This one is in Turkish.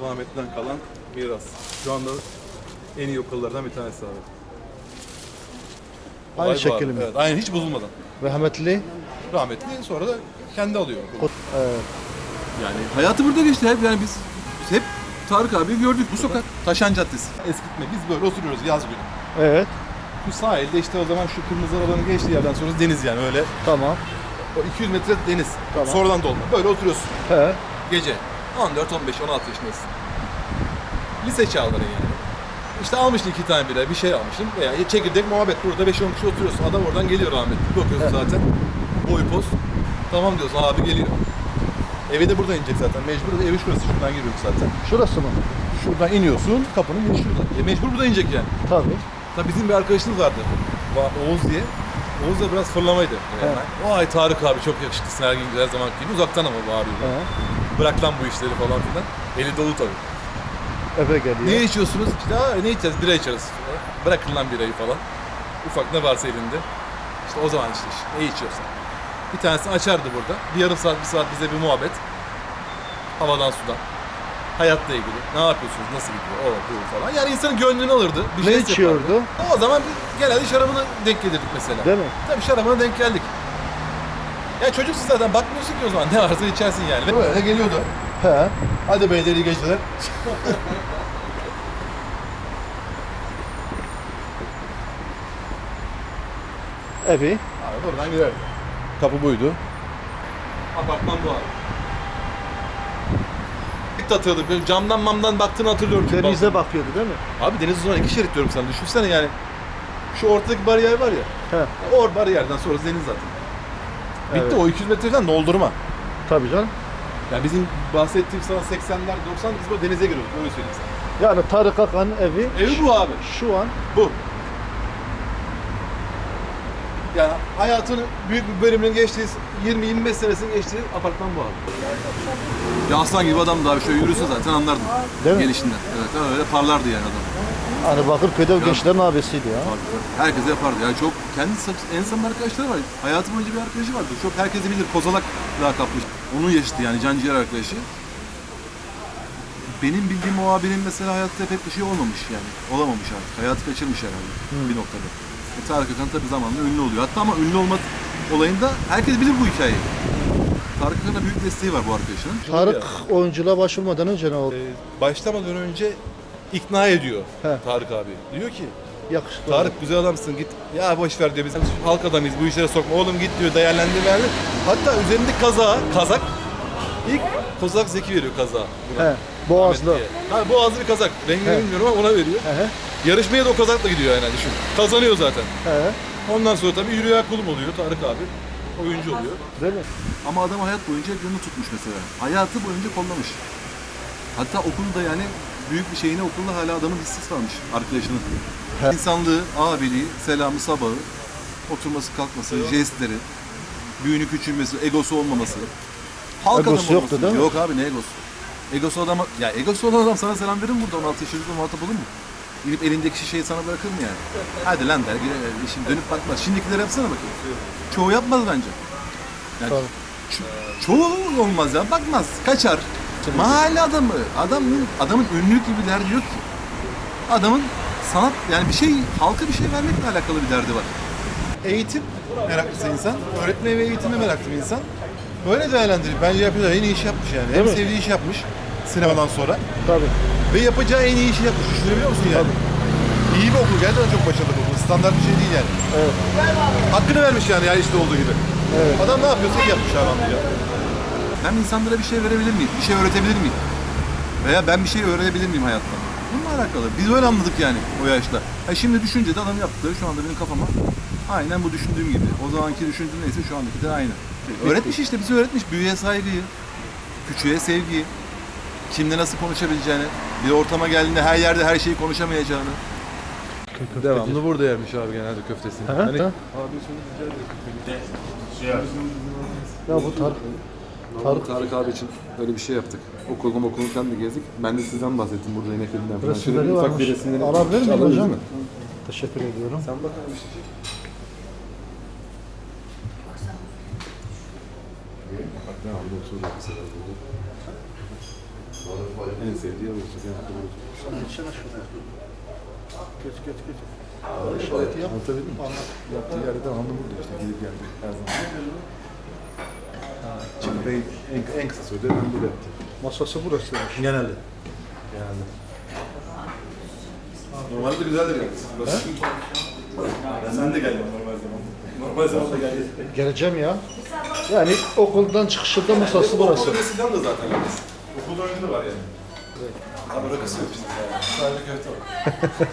Sultanahmet'ten kalan miras. Şu anda en iyi okullardan bir tanesi abi. Aynı Olay bu şekil abi. mi? Evet, aynı hiç bozulmadan. Rahmetli. Rahmetli sonra da kendi alıyor okulu. Evet. Yani hayatı burada geçti hep yani biz, biz hep Tarık abi gördük bu sokak. Taşan Caddesi. Eskitme. Biz böyle oturuyoruz yaz günü. Evet. Şu sahilde işte o zaman şu kırmızı arabanın geçtiği yerden sonra deniz yani öyle. Tamam. O 200 metre deniz. Tamam. Sonradan dolma. Böyle oturuyorsun. He. Gece 14, 15, 16 yaşındasın. Lise çağları yani. İşte almıştın iki tane bira, bir şey almışsın veya çekirdek muhabbet burada 5-10 kişi oturuyorsun. Adam oradan geliyor rahmetli. Bakıyorsun zaten. Boy poz. Tamam diyorsun abi geliyor. Evi de burada inecek zaten. Mecbur evi şurası şuradan giriyoruz zaten. Şurası mı? Şuradan iniyorsun kapının girişi şurada. E mecbur burada inecek yani. Tabii. Tabii bizim bir arkadaşımız vardı. Va- Oğuz diye. Oğuz da biraz fırlamaydı. Yani. Vay Tarık abi çok yakışıklısın her gün her zaman gibi. Uzaktan ama bağırıyor. Bırak lan bu işleri falan filan. Eli dolu tabii. Eve geliyor. Ne içiyorsunuz? İşte Aa, ne içeceğiz? Bira içeriz. Bırakın lan birayı falan. Ufak ne varsa elinde. İşte o zaman işte ne içiyorsan. Bir tanesi açardı burada. Bir yarım saat, bir saat bize bir muhabbet. Havadan sudan. Hayatla ilgili. Ne yapıyorsunuz? Nasıl gidiyor? O, bu falan. Yani insanın gönlünü alırdı. Bir Ne içiyordu? yapardı. O zaman biz genelde şarabına denk gelirdik mesela. Değil mi? Tabii şarabına denk geldik. Ya çocuksun zaten bakmıyorsun ki o zaman. Ne varsa içersin yani. Böyle geliyordu. He. Hadi beyler iyi geceler. Evi. Abi buradan gider. Kapı buydu. Apartman bu abi. İlk hatırladım. Böyle camdan mamdan baktığını hatırlıyorum. çünkü Denize bakıyordu değil mi? Abi deniz o zaman iki şerit diyorum sana. Düşünsene yani. Şu ortadaki bariyer var ya. He. O bariyerden sonrası deniz zaten. Bitti Evet. o 200 metreden doldurma. Tabii canım. Yani bizim bahsettiğim sana 80'ler 90 biz böyle denize giriyoruz. Öyle söyleyeyim sana. Yani Tarık Akan'ın evi Evi bu abi. şu an Bu. Yani hayatının büyük bir bölümünün geçtiği 20-25 senesinin geçtiği apartman bu abi. Ya aslan gibi adamdı abi şöyle yürüse zaten anlardın. Değil mi? Gelişinden. Evet öyle parlardı yani adam. Hani Bakırköy'de gençlerin abisiydi ya. Herkese yapardı. Yani çok kendi en samimi arkadaşları var. Hayatı boyunca bir arkadaşı vardı. Çok herkesi bilir. Kozalak lakaplı. Onun yaşıtı yani canciğer arkadaşı. Benim bildiğim o abinin mesela hayatta pek bir şey olmamış yani. Olamamış artık. Hayatı kaçırmış herhalde bir noktada. E, Tarık Akan tabii zamanla ünlü oluyor. Hatta ama ünlü olma olayında herkes bilir bu hikayeyi. Tarık Akan'a büyük desteği var bu arkadaşının. Tarık oyunculuğa başvurmadan önce ne oldu? Ee, başlamadan önce ikna ediyor He. Tarık abi. Diyor ki Yakışıklı. Tarık güzel adamsın git. Ya boş ver diyor biz halk adamıyız bu işlere sokma. Oğlum git diyor değerlendir verdi. Hatta üzerindeki kazağı, kazak ilk Kozak Zeki veriyor buna. He. Boğazlı. Ahmet diye. Ha boğazlı bir kazak. Rengini He. bilmiyorum ama ona veriyor. He. Yarışmaya da o kazakla gidiyor yani düşün. Kazanıyor zaten. He. Ondan sonra tabii yürüyen kulum oluyor Tarık abi. Oyuncu oluyor. Değil mi? Ama adam hayat boyunca hep yolunu tutmuş mesela. Hayatı boyunca kollamış. Hatta okulda yani büyük bir şeyine okulda hala adamın listesi varmış arkadaşının. İnsanlığı, abiliği, selamı, sabahı, oturması, kalkması, jestleri, büyüğünü küçülmesi, egosu olmaması. Halk Egosu adamı yoktu olması. değil mi? Yok abi ne egosu? Egosu adama, ya egosu olan adam sana selam verir mi burada 16 yaşında muhatap olur mu? Gidip elindeki şişeyi sana bırakır mı yani? Hadi lan der, gider, şimdi dönüp bakmaz. Şimdikiler yapsana bakayım. Çoğu yapmaz bence. Yani Tabii. Ço- çoğu olmaz ya bakmaz kaçar. Mahalle adamı adamın adamın ünlülük gibi derdi yok ki. Adamın sanat yani bir şey halka bir şey vermekle alakalı bir derdi var. Eğitim meraklısı insan. Öğretmeye ve eğitime meraklı bir insan. Böyle değerlendirip bence yapıyor en iyi iş yapmış yani. Değil en mi? sevdiği iş yapmış sinemadan sonra. Tabii. Ve yapacağı en iyi işi yapmış. Düşünebiliyor musun yani? İyi bir okul. Gerçekten çok başarılı bir okul. Standart bir şey değil yani. Evet. Hakkını vermiş yani her işte olduğu gibi. Evet. Adam ne yapıyorsa iyi yapmış adam ya. Ben insanlara bir şey verebilir miyim? Bir şey öğretebilir miyim? Veya ben bir şey öğrenebilir miyim hayattan? Bununla alakalı. Biz öyle anladık yani o yaşta. Ha şimdi düşünce de adam yaptığı şu anda benim kafama aynen bu düşündüğüm gibi. O zamanki düşündüğüm neyse şu andaki de aynı. Öğretmiş işte bize öğretmiş büyüye saygıyı, küçüğe sevgiyi, kimle nasıl konuşabileceğini, bir ortama geldiğinde her yerde her şeyi konuşamayacağını. Devamlı burada yermiş abi genelde köftesini. Hı. Hani, Hı. abi şunu rica ederim. Ya bu Tarık. Tarık. Tarık abi için böyle bir şey yaptık. Okulum okulum falan da gezdik. Ben de sizden bahsettim burada ineklerinden falan. Şöyle bir Resimleri ufak varmış. bir resimleri Alabilir miyim hocam? mi? Teşekkür ediyorum. Sen bak abi. Bak ne aldı oturuyor mesela burada. En sevdiği yavrusu. Genelde burucu. Sen geçsene şuraya. Geç geç geç. Anlatabildim mi? Yaptığı yerden anlamı burada işte gidip geldi her zaman. Şimdi Bey en, en kısa sürede ben böyle yaptım. Masası burası. Genelde. Genelde. Normalde güzeldir yalnız. Burası. Sen de gel normal zaman. Normal zamanda gel. Geleceğim ya. Yani okuldan çıkışında masası burası. Okul eskiden de zaten yalnız. Okulda önünde var yani. Evet. Ama rakısı yok işte. Sadece köfte var.